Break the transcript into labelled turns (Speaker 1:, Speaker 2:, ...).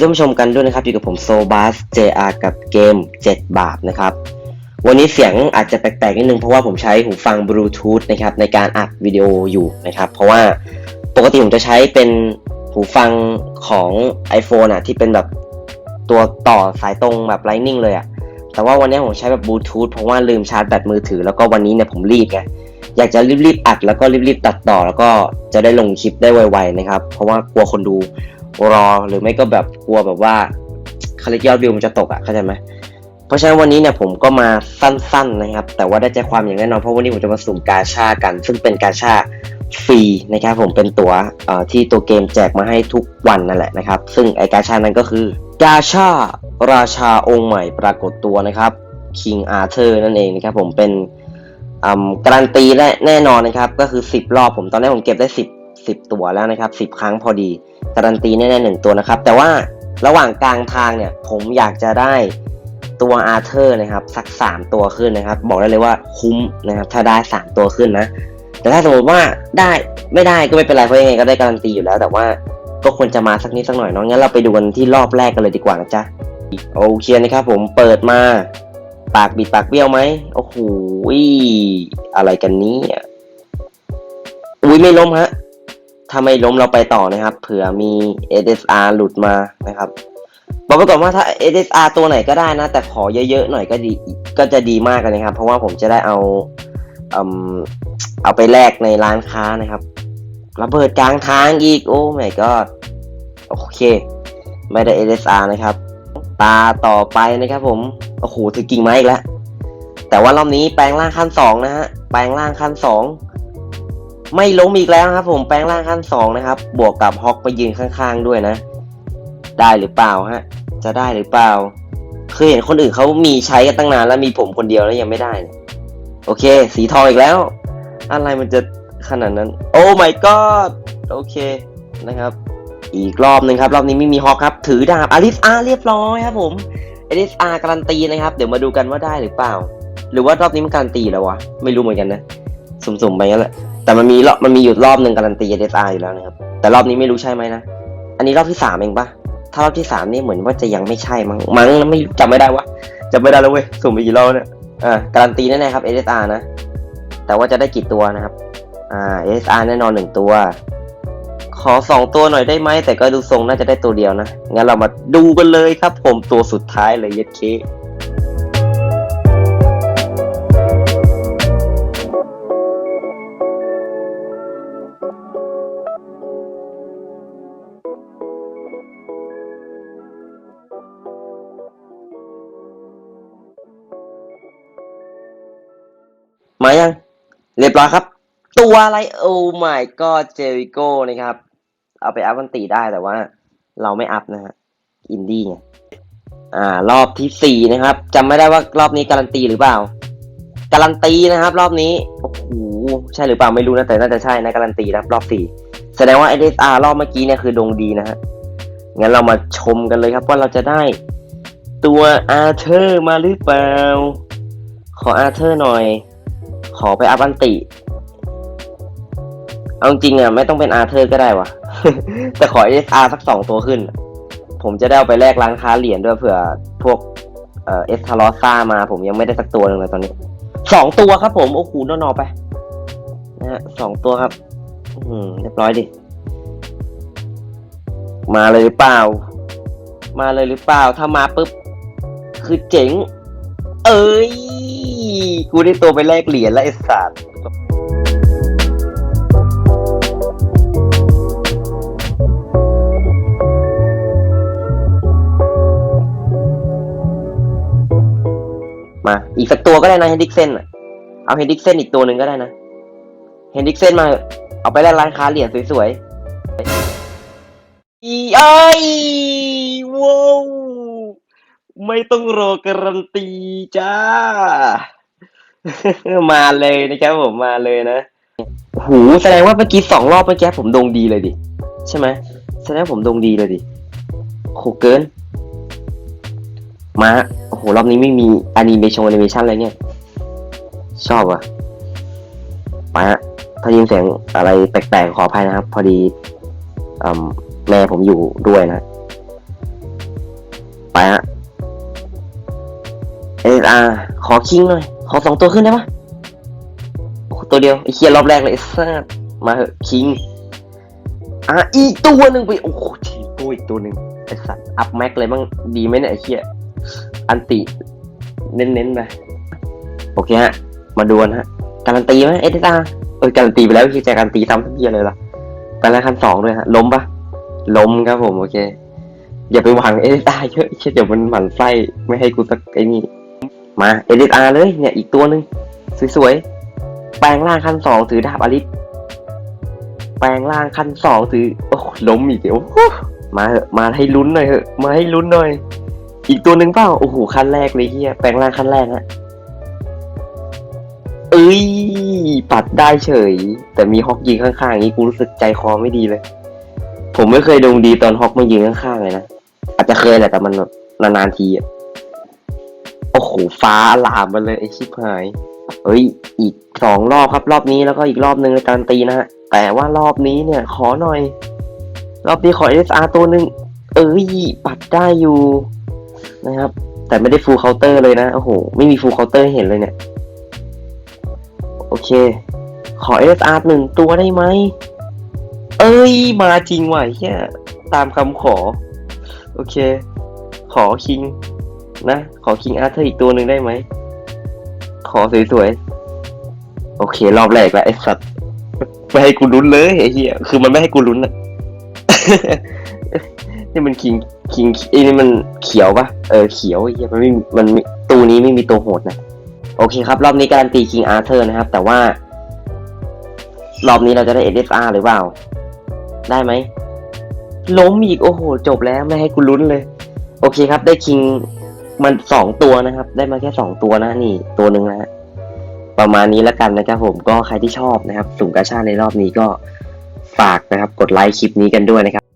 Speaker 1: ท่านผู้ชมกันด้วยนะครับอยู่กับผมโซบัส JR กับเกม 7 บาทนะครับ วันนี้เสียงอาจจะแปลกๆนิดนึงเพราะว่าผมใช้หูฟังบลูทูธนะครับในการอัดวิดีโออยู่นะครับ เพราะว่าปกติผมจะใช้เป็นหูฟังของ iPhone อะที่เป็นแบบตัวต่อสายตรงแบบ Lightning เลยอะแต่ว่าวันนี้ผมใช้แบบบลูทูธเพราะว่าลืมชาร์จแบตมือถือ แล้วก็วันนี้เนี่ยผมรีบไงอยากจะรีบๆอัดแล้วก็รีบๆตัดต่อ แล้วก็จะได้ลงคลิปได้ไวๆนะครับ เพราะว่ากลัวคนดู รอหรือไม่ก็แบบกลัวแบบว่าเขาเรียกยอดวิวมันจะตกอะเข้าใจไหมเพราะฉะนั้นวันนี้เนี่ยผมก็มาสั้นๆนะครับ แต่ว่าได้ใจความอย่างแน่นอนเพราะวันนี้ผมจะมาสุ่มกาชากัน ซึ่งเป็นกาชาฟรีนะครับผมเป็นตัวที่ตัวเกมแจกมาให้ทุกวันนั่นแหละนะครับ ซึ่งไอกาชานั้นก็คือกาชาราชาองค์ใหม่ปรากฏตัวนะครับ King Arthur นั่นเองนะครับผมเป็นการันตีและแน่นอนนะครับ ก็คือ 10 รอบผมตอนนี้ผมเก็บได้ 10 10 ตัวแล้วนะครับ 10 ครั้งพอดี การันตีแน่ๆหนึ่งตัวนะครับ แต่ว่าระหว่างกลางทางเนี่ยผมอยากจะได้ตัวอาร์เธอร์นะครับ สัก 3 ตัวขึ้นนะครับ บอกได้เลยว่าคุ้มนะครับ ถ้าได้ 3 ตัวขึ้นนะ แต่ถ้าสมมติว่าได้ไม่ได้ก็ไม่เป็นไรเพราะยังไงก็ได้การันตีอยู่แล้ว แต่ว่าก็ควรจะมาสักนิดสักหน่อยเนาะงั้นเราไปดูกันที่รอบแรกกันเลยดีกว่านะจ๊ะโอเคนะครับ ผมเปิดมา ปากบิดปากเบี้ยวไหมโอ้โหอะไรกันนี้อุ้ยไม่ล้มฮะ ถ้าไม่ล้มเราไปต่อนะครับ เผื่อมี SSR หลุดมานะครับบอกไปก่อนว่าถ้า SSR ตัวไหนก็ได้นะ แต่ขอเยอะๆหน่อยก็ดีก็จะดีมากเลยนะครับ เพราะว่าผมจะได้เอาเอาไปแลกในร้านค้านะครับระเบิดกลางทางอีก โอ้ my god โอเค ไม่ได้ SSR นะครับ ตาต่อไปนะครับผม โอ้โหถือกิ่งไม้อีกแล้ว แต่ว่ารอบนี้แปลงร่างขั้นสองนะฮะ แปลงร่างขั้นสอง ไม่ล้มอีกแล้วครับ ผมแปลงร่างขั้นสองนะครับ บวกกับฮอกไปยืนข้าง ๆ ด้วยนะ ได้หรือเปล่าฮะ จะได้หรือเปล่าเคยเห็นคนอื่นเขามีใช้กันตั้งนานแล้วมีผมคนเดียวแล้วยังไม่ได้ โอเค สีทองอีกแล้ว อะไรมันจะขนาดนั้น โอ้ my god โอเคนะครับ อีกรอบหนึ่งครับ รอบนี้ไม่มีฮอกครับ ถือดาบอลิสอาเรียบร้อยครับผมอลิสอาการันตีนะครับ เดี๋ยวมาดูกันว่าได้หรือเปล่า หรือว่ารอบนี้มันการันตีแล้ววะไม่รู้เหมือนกันนะสุ่มๆไปงั้นแหละ แต่มันมีรอบมันมีอยู่รอบหนึ่งการันตีอลิสอาอยู่แล้วนะครับ แต่รอบนี้ไม่รู้ใช่ไหมนะ อันนี้รอบที่สามเองปะถ้ารอบที่สามนี่เหมือนว่าจะยังไม่ใช่มั้ง มั้งไม่จำไม่ได้วะจำไม่ได้แล้วเว้ย สุ่มไปกี่รอบเนี่ย อ่า การันตีแน่ๆครับ SSR นะ แต่ว่าจะได้กี่ตัวนะครับ อ่า SSR แน่นอนหนึ่งตัว ขอสองตัวหน่อยได้ไหม แต่ก็ดูทรงน่าจะได้ตัวเดียวนะ งั้นเรามาดูกันเลยครับ ผมตัวสุดท้ายเลยเย็ดเค มายัง เรียบร้อยครับ ตัวอะไรโอ้ my god เจริโก้นะครับ เอาไปอัพกันตีได้แต่ว่า เราไม่อัพนะฮะอินดี้ไงอ่ารอบที่สี่นะครับจำไม่ได้ว่ารอบนี้การันตีหรือเปล่า การันตีนะครับ รอบนี้โอ้โหใช่หรือเปล่าไม่รู้นะแต่น่าจะใช่นะการันตีนะครับ รอบสี่แสดงว่า SSR รอบเมื่อกี้เนี่ยคือดวงดีนะฮะงั้นเรามาชมกันเลยครับว่าเราจะได้ตัวอาเธอร์มาหรือเปล่า ขออาเธอร์หน่อย ขอไปอัพอันติ เอาจริงอะไม่ต้องเป็นอาเธอร์ก็ได้วะแต่ขอ SR สักสองตัวขึ้น ผมจะได้เอาไปแลกร้านค้าเหรียญด้วยเผื่อพวกเอ่อเอสทารอซ่ามาผมยังไม่ได้สักตัวหนึ่งเลยตอนนี้สองตัวครับผม โอ้โหนอนอไปนะฮะสองตัวครับ อืมเรียบร้อยดิ มาเลยหรือเปล่า มาเลยหรือเปล่า ถ้ามาปุ๊บ คือเจ๋ง เอ้ย กูได้ตัวไปแลกเหรียญแล้วไอ้สัตว์มา อีกสักตัวก็ได้นะเฮนดิกเซนอะ เอาเฮนดิกเซนอีกตัวหนึ่งก็ได้นะ เฮนดิกเซนมา เอาไปแลกร้านค้าเหรียญสวยๆ อีไอยว้าวไม่ต้องรอการันตีจ้า มาเลยนะครับผมมาเลยนะ หูแสดงว่าเมื่อกี้สองรอบเมื่อกี้ผมดวงดีเลยดิ ใช่ไหมแสดงว่าผมดวงดีเลยดิโหเกิน มาโอ้โหรอบนี้ไม่มีอนิเมชันอนิเมชันอะไรเนี่ย ชอบอะมาฮะถ้ายินเสียงอะไรแปลกๆขออภัยนะครับ พอดีอแม่ผมอยู่ด้วยนะ ไปฮะเออาขอคิงหน่อย ขอสองตัวขึ้นได้ปะโอ้ตัวเดียวไอ้เคียรอบแรกเลยไอ้สัสมาเหอะคิงอะอีกตัวหนึ่งไปโอ้โหทีตัวอีกตัวหนึ่งไอ้สัตว์อัพแม็กเลยบ้างดีไหมเนี่ยไอ้เคียอันติเน้นๆไปโอเคฮะ มาดูกันฮะการันตีไหมเอสอาเออการันตีไปแล้วคือจะการันตีซ้ำทั้งเพียเลยล่ะไปแล้วขั้นสองด้วยฮะล้มปะล้มครับผมโอเค อย่าไปหวังเอสอาเยอะเช่เดี๋ยวมันหมั่นไส้ไม่ให้กูสักไอ้นี่ มาเอสอาเลยเนี่ยอีกตัวหนึ่งสวยๆ แปลงร่างขั้นสองถือดาบอลิสแปลงร่างขั้นสองถือ โอ้ล้มอีกเดี๋ยวมาเหอะมาให้ลุ้นหน่อยเหอะ มาให้ลุ้นหน่อย อีกตัวหนึ่งเปล่าโอ้โหขั้นแรกเลยเฮียแปลงร่างขั้นแรกฮะเอ้ยปัดได้เฉย แต่มีฮอกยิงข้างๆนี้กูรู้สึกใจคอไม่ดีเลย ผมไม่เคยดงดีตอนฮอกมายิงข้างๆเลยนะอาจจะเคยแหละแต่มันแบบนานๆทีอะ ฟ้าลามมาเลยไอชิบหายเฮ้ย อีกสองรอบครับรอบนี้แล้วก็อีกรอบหนึ่งในการตีนะฮะ แต่ว่ารอบนี้เนี่ย ขอหน่อย รอบนี้ขอ SR ตัวหนึ่งเอ้ย ปัดได้อยู่นะครับ แต่ไม่ได้ฟูลเคาน์เตอร์เลยนะ โอ้โห ไม่มีฟูลเคาน์เตอร์เห็นเลยเนี่ย โอเค ขอ SR หนึ่งตัวได้ไหม เอ้ย มาจริงว่ะแค่ตามคำขอ โอเค ขอคิง นะ ขอคิงอาร์เธอร์อีกตัวหนึ่งได้ไหม ขอสวยๆ โอเค รอบแรกแล้วไอ้สัตว์ไม่ให้กูลุ้นเลยไอ้เหี้ยคือมันไม่ให้กูลุ้นอะนี่มันคิงคิงไอ้นี่มันเขียวปะเออเขียวไอ้เหี้ยมันไม่มันไม่ตูนี้ไม่มีตัวโหดนะ โอเคครับ รอบนี้การันตีคิงอาร์เธอร์นะครับ แต่ว่า รอบนี้เราจะได้ SFR หรือเปล่า ได้ไหมล้มอีกโอ้โห จบแล้วไม่ให้กูลุ้นเลย โอเคครับได้คิง มันสองตัวนะครับ ได้มาแค่สองตัวนะนี่ตัวหนึ่งนะฮะประมาณนี้แล้วกันนะครับผมก็ใครที่ชอบนะครับสุ่มกาชาในรอบนี้ก็ฝากนะครับ กดไลค์คลิปนี้กันด้วยนะครับ